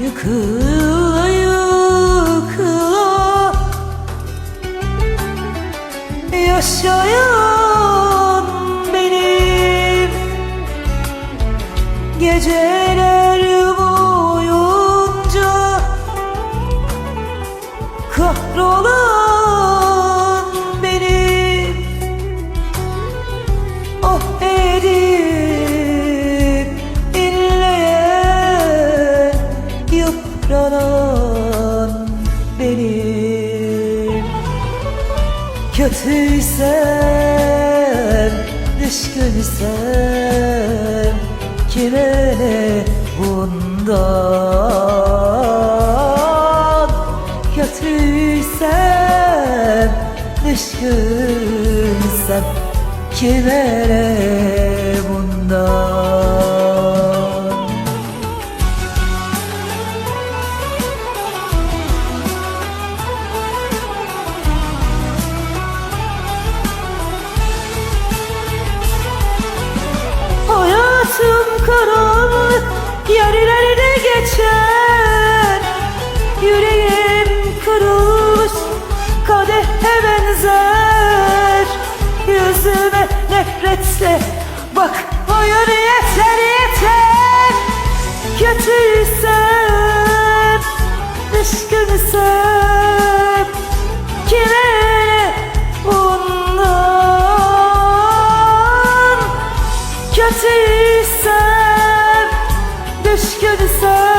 Yıkıla yıkıla Yaşayan benim. Geceler boyunca Kahrolan Yıpranan benim. Kötüysem, düşkünsem Kime ne bundan? Kötüysem, düşkünsem Kime ne Karanlık yerlerde geçer. Yüreğim kırılmış kadehe benzer. Yüzüme nefretle bakmayın yeter yeter. Kötüysem, düşkünsem Kime bundan? Kötüysem you deserve